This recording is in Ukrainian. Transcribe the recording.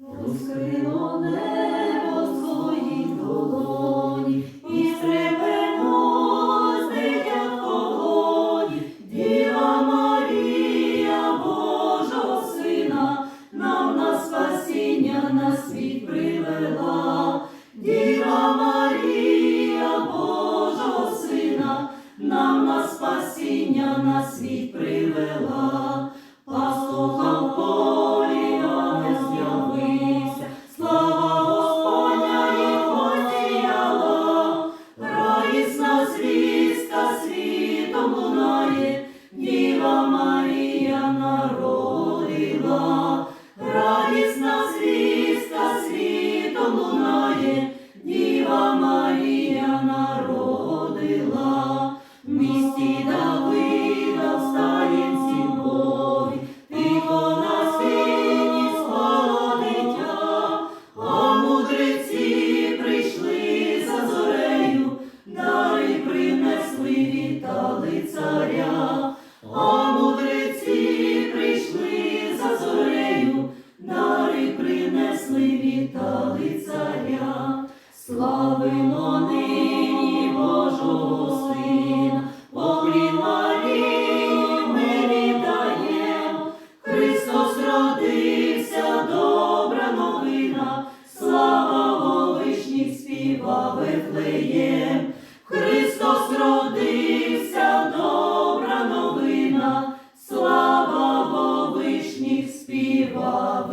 Розкрило небо свої долоні, і стрепено здиття Діва Марія Божого Сина, нам на спасіння на привела, Діва Марія Божого Сина, нам на спасіння на світ привела. славимо нині Божого Сина, Богрі Марії Христос родився, добра новина, слава Голишніх співа Вифлеєм. Христос родився, добра новина, слава Голишніх співа